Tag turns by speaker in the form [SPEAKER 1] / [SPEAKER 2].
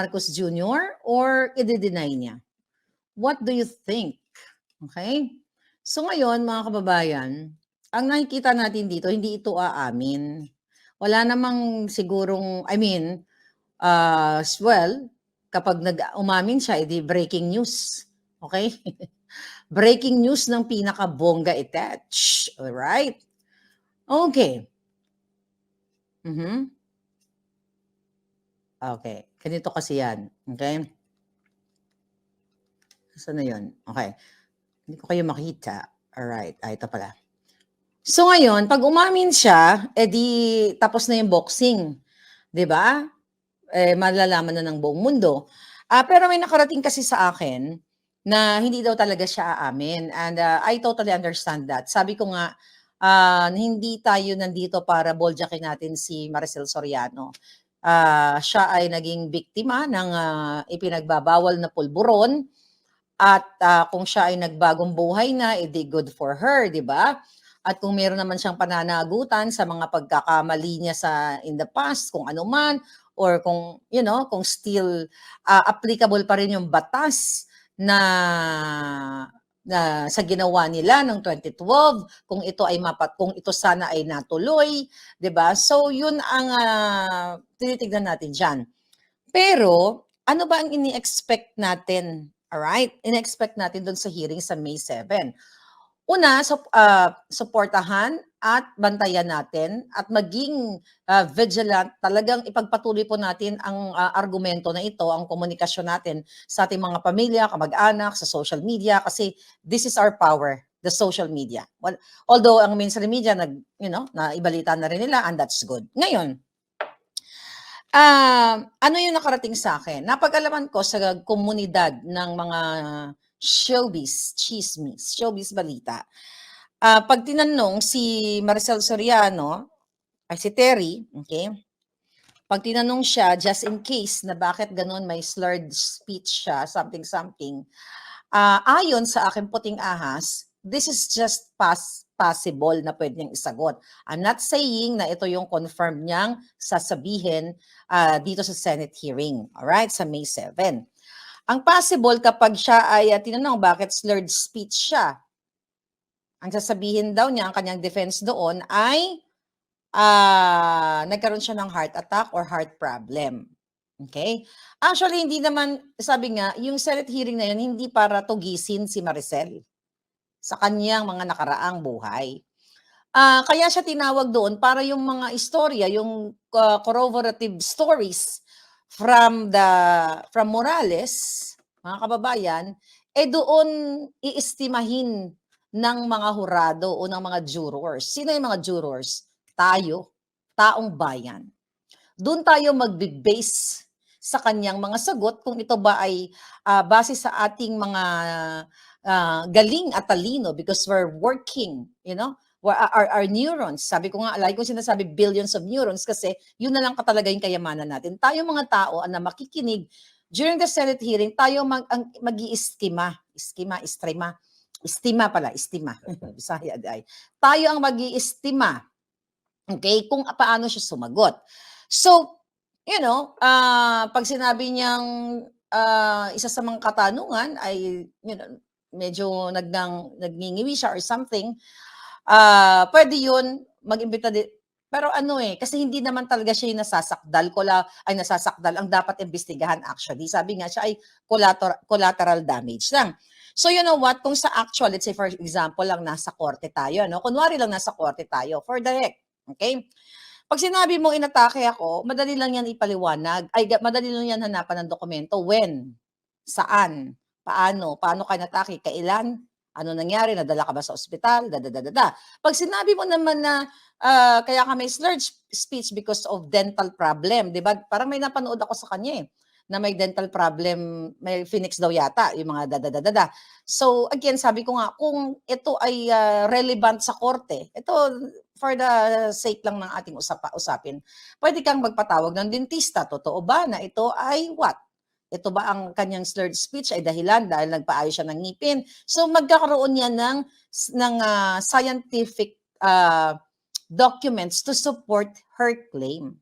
[SPEAKER 1] Marcos Jr. or i-deny niya? What do you think? Okay? So ngayon, mga kababayan, ang nakikita natin dito, hindi ito aamin. Wala namang sigurong, I mean, uh, well, kapag nag-umamin siya, edi breaking news. Okay? breaking news ng pinaka-bongga attach. Alright? Okay. Mhm. Okay. Ganito kasi yan. Okay? Saan na yun? Okay. Hindi ko kayo makita. Alright. Ah, ito pala. So ngayon, pag umamin siya, edi tapos na yung boxing. 'Di ba? Eh, malalaman na ng buong mundo. Ah, pero may nakarating kasi sa akin na hindi daw talaga siya aamin. And uh, I totally understand that. Sabi ko nga, uh, hindi tayo nandito para boljakin natin si Maricel Soriano. Uh, siya ay naging biktima ng uh, ipinagbabawal na pulburon at uh, kung siya ay nagbagong buhay na, edi good for her, di ba? At kung meron naman siyang pananagutan sa mga pagkakamali niya sa in the past, kung ano man, or kung, you know, kung still uh, applicable pa rin yung batas na na sa ginawa nila noong 2012 kung ito ay mapat kung ito sana ay natuloy 'di ba? So yun ang uh, tinitingnan natin diyan pero ano ba ang ini-expect natin? Alright ini-expect natin doon sa hearing sa May 7 Una, sup uh, suportahan at bantayan natin at maging uh, vigilant. Talagang ipagpatuloy po natin ang uh, argumento na ito, ang komunikasyon natin sa ating mga pamilya, kamag-anak, sa social media kasi this is our power, the social media. Well, although ang mainstream media nag, you know, na ibalita na rin nila and that's good. Ngayon, uh, ano yung nakarating sa akin? Napag-alaman ko sa komunidad ng mga showbiz, chismis, showbiz balita. Uh, pag tinanong si Maricel Soriano, ay si Terry, okay? Pag tinanong siya, just in case na bakit ganun may slurred speech siya, something something, uh, ayon sa aking puting ahas, this is just pas possible na pwede niyang isagot. I'm not saying na ito yung confirm niyang sasabihin uh, dito sa Senate hearing, alright, sa May 7. Ang possible kapag siya ay uh, tinanong bakit slurred speech siya, ang sasabihin daw niya, ang kanyang defense doon ay uh, nagkaroon siya ng heart attack or heart problem. Okay? Actually, hindi naman, sabi nga, yung Senate hearing na yun, hindi para tugisin si Maricel sa kanyang mga nakaraang buhay. Uh, kaya siya tinawag doon para yung mga istorya, yung uh, corroborative stories from the from Morales, mga kababayan, eh doon iistimahin ng mga hurado o ng mga jurors. Sino yung mga jurors? Tayo, taong bayan. Doon tayo magbe-base sa kanyang mga sagot kung ito ba ay uh, base sa ating mga uh, galing at talino because we're working, you know, our, our neurons. Sabi ko nga, like ko sinasabi, billions of neurons kasi yun na lang katalaga yung kayamanan natin. Tayo mga tao na makikinig during the Senate hearing, tayo mag, mag-i-estima. Estima, estrema. Estima pala, estima. Bisaya ay. Tayo ang mag-i-estima. Okay? Kung paano siya sumagot. So, you know, uh, pag sinabi niyang uh, isa sa mga katanungan ay, you know, medyo nagdang, nagngingiwi siya or something, Ah, pwede 'yun, mag-imbita din pero ano, eh, kasi hindi naman talaga siya yung nasasakdal, kola ay nasasakdal, ang dapat imbestigahan actually. Sabi nga siya ay collateral collateral damage lang. So you know what, kung sa actual, let's say for example lang nasa korte tayo, no? Kunwari lang nasa korte tayo, for the heck, okay? Pag sinabi mo inatake ako, madali lang yan ipaliwanag, ay madali lang yan hanapan ng dokumento. When? Saan? Paano? Paano ka natake? Kailan? Ano nangyari? Nadala ka ba sa ospital? Da, da, da, da, da. Pag sinabi mo naman na uh, kaya ka may slurred speech because of dental problem, di ba? Parang may napanood ako sa kanya eh na may dental problem, may Phoenix daw yata, yung mga dadadadada. So again, sabi ko nga, kung ito ay uh, relevant sa korte, ito for the sake lang ng ating usap usapin, pwede kang magpatawag ng dentista. Totoo ba na ito ay what? Ito ba ang kanyang slurred speech ay dahilan dahil nagpaayos siya ng ngipin. So magkakaroon niya ng, ng uh, scientific uh, documents to support her claim.